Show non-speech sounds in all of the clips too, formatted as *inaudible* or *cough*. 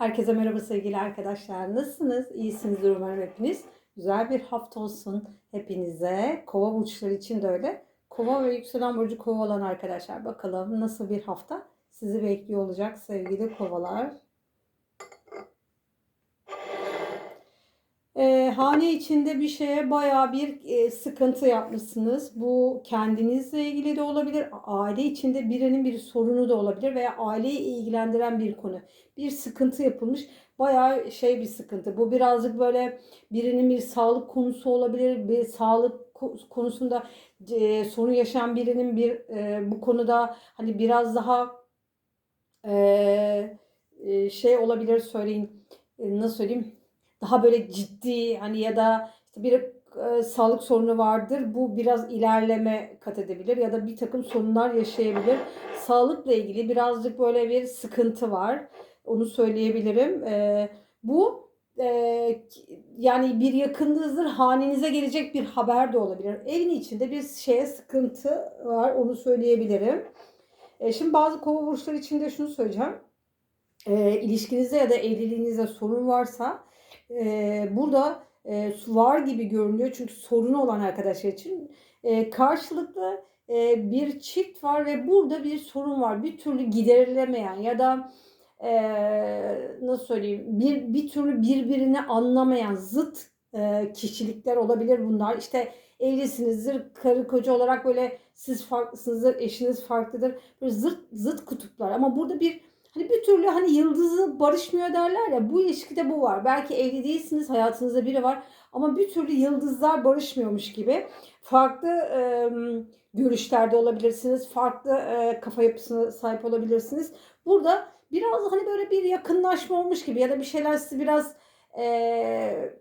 Herkese merhaba sevgili arkadaşlar. Nasılsınız? İyisinizdir umarım hepiniz. Güzel bir hafta olsun hepinize. Kova burçları için de öyle. Kova ve yükselen burcu kova olan arkadaşlar. Bakalım nasıl bir hafta sizi bekliyor olacak sevgili kovalar. Hane içinde bir şeye bayağı bir e, sıkıntı yapmışsınız. Bu kendinizle ilgili de olabilir. Aile içinde birinin bir sorunu da olabilir veya aileyi ilgilendiren bir konu. Bir sıkıntı yapılmış. Bayağı şey bir sıkıntı. Bu birazcık böyle birinin bir sağlık konusu olabilir. Bir sağlık ko- konusunda e, sorun yaşayan birinin bir e, bu konuda hani biraz daha e, e, şey olabilir söyleyin. E, nasıl söyleyeyim? Daha böyle ciddi hani ya da bir e, sağlık sorunu vardır. Bu biraz ilerleme kat edebilir ya da bir takım sorunlar yaşayabilir. Sağlıkla ilgili birazcık böyle bir sıkıntı var. Onu söyleyebilirim. E, bu e, yani bir yakınınızdır hanenize gelecek bir haber de olabilir. Evin içinde bir şeye sıkıntı var. Onu söyleyebilirim. E, şimdi bazı kova burçları için şunu söyleyeceğim. E, ilişkinizde ya da evliliğinizde sorun varsa e, burada e, var gibi görünüyor. Çünkü sorunu olan arkadaşlar için e, karşılıklı e, bir çift var ve burada bir sorun var. Bir türlü giderilemeyen ya da e, nasıl söyleyeyim bir, bir türlü birbirini anlamayan zıt e, kişilikler olabilir bunlar. İşte evlisinizdir, karı koca olarak böyle siz farklısınızdır, eşiniz farklıdır. Böyle zıt, zıt kutuplar ama burada bir Hani bir türlü hani yıldızı barışmıyor derler ya bu ilişkide bu var. Belki evli değilsiniz hayatınızda biri var ama bir türlü yıldızlar barışmıyormuş gibi. Farklı e, görüşlerde olabilirsiniz. Farklı e, kafa yapısına sahip olabilirsiniz. Burada biraz hani böyle bir yakınlaşma olmuş gibi ya da bir şeyler sizi biraz e,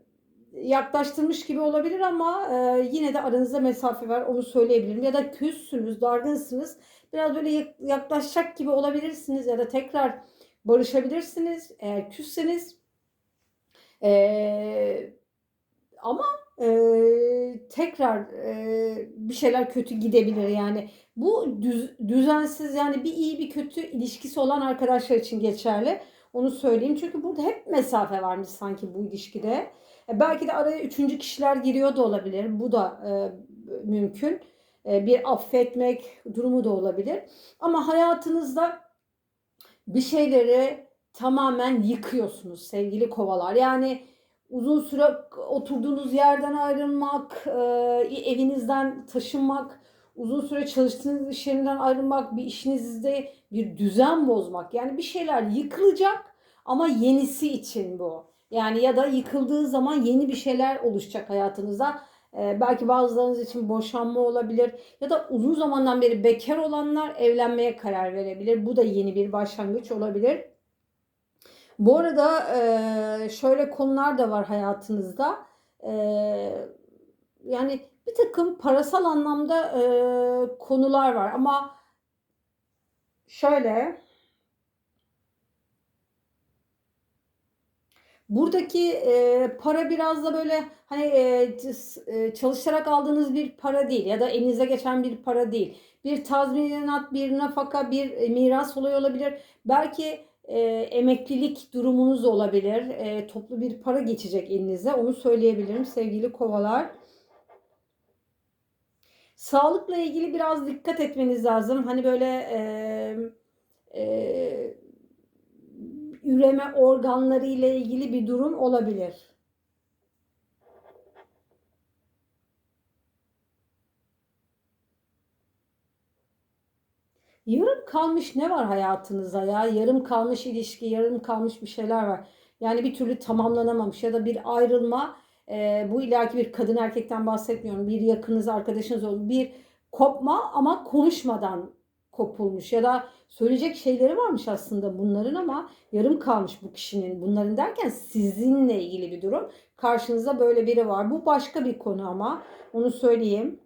yaklaştırmış gibi olabilir ama e, yine de aranızda mesafe var onu söyleyebilirim. Ya da küssünüz, dargınsınız biraz böyle yaklaşacak gibi olabilirsiniz ya da tekrar barışabilirsiniz eğer küsseniz. Ee, ama e, tekrar e, bir şeyler kötü gidebilir yani bu düz, düzensiz yani bir iyi bir kötü ilişkisi olan arkadaşlar için geçerli onu söyleyeyim çünkü burada hep mesafe varmış sanki bu ilişkide e, belki de araya üçüncü kişiler giriyor da olabilir bu da e, mümkün e, bir affetmek durumu da olabilir. Ama hayatınızda bir şeyleri tamamen yıkıyorsunuz sevgili kovalar. Yani uzun süre oturduğunuz yerden ayrılmak, e, evinizden taşınmak, uzun süre çalıştığınız iş yerinden ayrılmak, bir işinizde bir düzen bozmak. Yani bir şeyler yıkılacak ama yenisi için bu. Yani ya da yıkıldığı zaman yeni bir şeyler oluşacak hayatınızda. Ee, belki bazılarınız için boşanma olabilir ya da uzun zamandan beri bekar olanlar evlenmeye karar verebilir. Bu da yeni bir başlangıç olabilir. Bu arada e, şöyle konular da var hayatınızda. E, yani bir takım parasal anlamda e, konular var ama şöyle Buradaki e, para biraz da böyle hani e, e, çalışarak aldığınız bir para değil ya da elinize geçen bir para değil. Bir tazminat, bir nafaka, bir e, miras olayı olabilir. Belki e, emeklilik durumunuz olabilir. E, toplu bir para geçecek elinize. Onu söyleyebilirim sevgili kovalar. Sağlıkla ilgili biraz dikkat etmeniz lazım. Hani böyle e, e, üreme organları ile ilgili bir durum olabilir. Yarım kalmış ne var hayatınızda ya? Yarım kalmış ilişki, yarım kalmış bir şeyler var. Yani bir türlü tamamlanamamış ya da bir ayrılma. E, bu ilaki bir kadın erkekten bahsetmiyorum. Bir yakınız, arkadaşınız olur. Bir kopma ama konuşmadan kopulmuş ya da söyleyecek şeyleri varmış aslında bunların ama yarım kalmış bu kişinin. Bunların derken sizinle ilgili bir durum. Karşınızda böyle biri var. Bu başka bir konu ama onu söyleyeyim.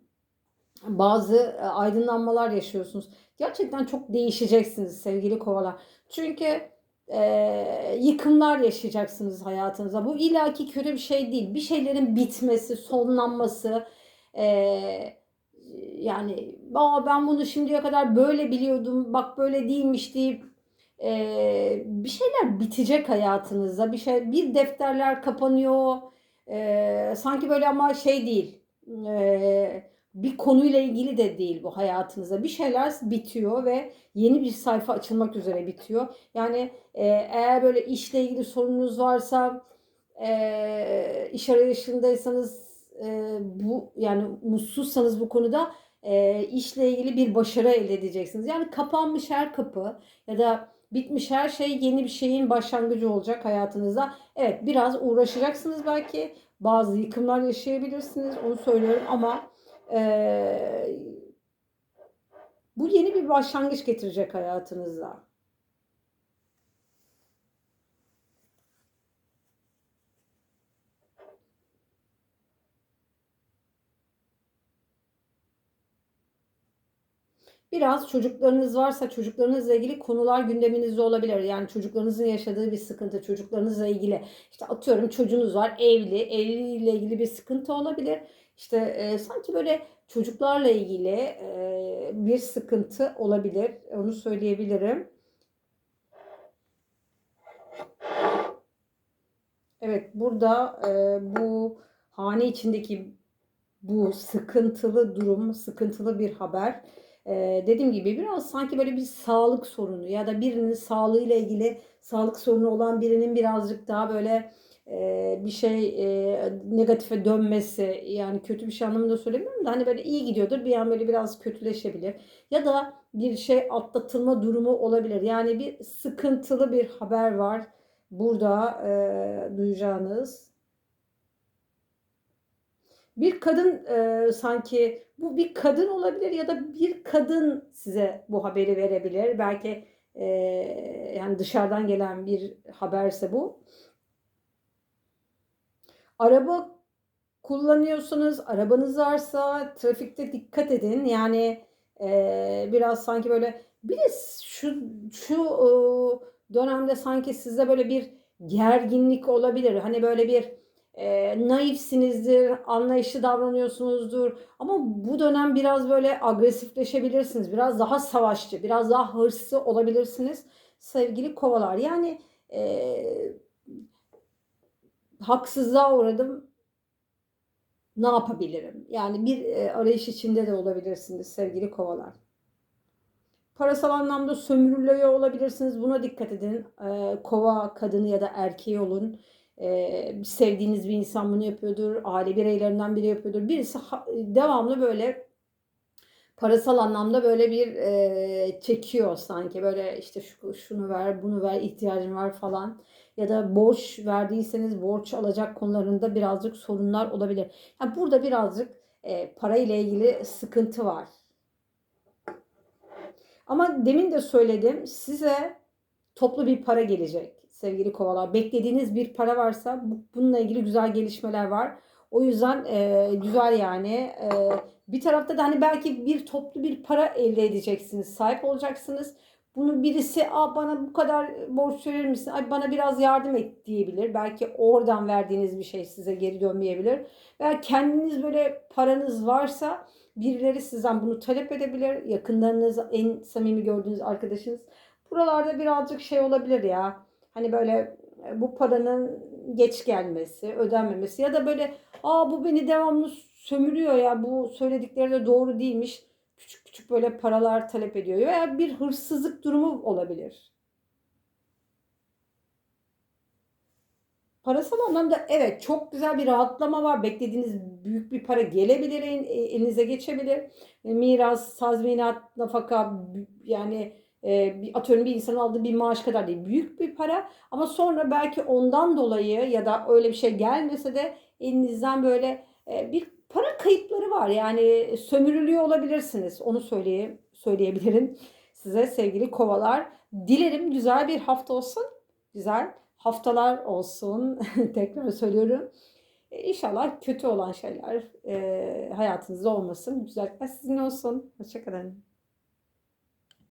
Bazı e, aydınlanmalar yaşıyorsunuz. Gerçekten çok değişeceksiniz sevgili kovalar. Çünkü e, yıkımlar yaşayacaksınız hayatınıza. Bu ilaki kötü bir şey değil. Bir şeylerin bitmesi, sonlanması, eee yani Aa, ben bunu şimdiye kadar böyle biliyordum bak böyle değilmiş deyip e, bir şeyler bitecek hayatınızda. Bir şey bir defterler kapanıyor. E, sanki böyle ama şey değil. E, bir konuyla ilgili de değil bu hayatınızda. Bir şeyler bitiyor ve yeni bir sayfa açılmak üzere bitiyor. Yani e, eğer böyle işle ilgili sorununuz varsa, e, iş arayışındaysanız, e, bu yani mutsuzsanız bu konuda e, işle ilgili bir başarı elde edeceksiniz. Yani kapanmış her kapı ya da bitmiş her şey yeni bir şeyin başlangıcı olacak hayatınızda. Evet biraz uğraşacaksınız belki. Bazı yıkımlar yaşayabilirsiniz onu söylüyorum ama e, bu yeni bir başlangıç getirecek hayatınızda. Biraz çocuklarınız varsa çocuklarınızla ilgili konular gündeminizde olabilir. Yani çocuklarınızın yaşadığı bir sıkıntı, çocuklarınızla ilgili işte atıyorum çocuğunuz var evli, evliliğiyle ilgili bir sıkıntı olabilir. İşte e, sanki böyle çocuklarla ilgili e, bir sıkıntı olabilir. Onu söyleyebilirim. Evet burada e, bu hane içindeki bu sıkıntılı durum, sıkıntılı bir haber ee, dediğim gibi biraz sanki böyle bir sağlık sorunu ya da birinin sağlığıyla ilgili sağlık sorunu olan birinin birazcık daha böyle e, bir şey e, negatife dönmesi yani kötü bir şey anlamında söylemiyorum da hani böyle iyi gidiyordur bir an böyle biraz kötüleşebilir ya da bir şey atlatılma durumu olabilir. Yani bir sıkıntılı bir haber var burada e, duyacağınız bir kadın e, sanki bu bir kadın olabilir ya da bir kadın size bu haberi verebilir. Belki e, yani dışarıdan gelen bir haberse bu. Araba kullanıyorsunuz, arabanız varsa trafikte dikkat edin. Yani e, biraz sanki böyle bir de şu şu e, dönemde sanki sizde böyle bir gerginlik olabilir. Hani böyle bir e, naifsinizdir, anlayışlı davranıyorsunuzdur. Ama bu dönem biraz böyle agresifleşebilirsiniz. Biraz daha savaşçı, biraz daha hırslı olabilirsiniz sevgili kovalar. Yani e, haksızlığa uğradım. Ne yapabilirim? Yani bir e, arayış içinde de olabilirsiniz sevgili kovalar. Parasal anlamda sömürülüyor olabilirsiniz. Buna dikkat edin. E, kova kadını ya da erkeği olun e, sevdiğiniz bir insan bunu yapıyordur, aile bireylerinden biri yapıyordur. Birisi devamlı böyle parasal anlamda böyle bir e, çekiyor sanki böyle işte şu, şunu ver, bunu ver, ihtiyacın var falan. Ya da borç verdiyseniz borç alacak konularında birazcık sorunlar olabilir. Yani burada birazcık e, para ile ilgili sıkıntı var. Ama demin de söyledim size toplu bir para gelecek sevgili kovalar. Beklediğiniz bir para varsa bununla ilgili güzel gelişmeler var. O yüzden e, güzel yani. E, bir tarafta da hani belki bir toplu bir para elde edeceksiniz. Sahip olacaksınız. Bunu birisi Aa, bana bu kadar borç verir misin? Ay, bana biraz yardım et diyebilir. Belki oradan verdiğiniz bir şey size geri dönmeyebilir. Veya kendiniz böyle paranız varsa birileri sizden bunu talep edebilir. Yakınlarınız, en samimi gördüğünüz arkadaşınız. Buralarda birazcık şey olabilir ya Hani böyle e, bu paranın geç gelmesi, ödenmemesi ya da böyle aa bu beni devamlı sömürüyor ya bu söyledikleri de doğru değilmiş. Küçük küçük böyle paralar talep ediyor veya bir hırsızlık durumu olabilir. Parasal anlamda evet çok güzel bir rahatlama var. Beklediğiniz büyük bir para gelebilir, e, elinize geçebilir. E, miras, tazminat, nafaka yani e, bir, atıyorum bir insan aldığı bir maaş kadar değil. Büyük bir para ama sonra belki ondan dolayı ya da öyle bir şey gelmese de elinizden böyle e, bir para kayıpları var. Yani sömürülüyor olabilirsiniz. Onu söyleye, söyleyebilirim size sevgili kovalar. Dilerim güzel bir hafta olsun. Güzel haftalar olsun. *laughs* Tekrar söylüyorum. E, inşallah kötü olan şeyler e, hayatınızda olmasın. Güzel sizin olsun. Hoşçakalın.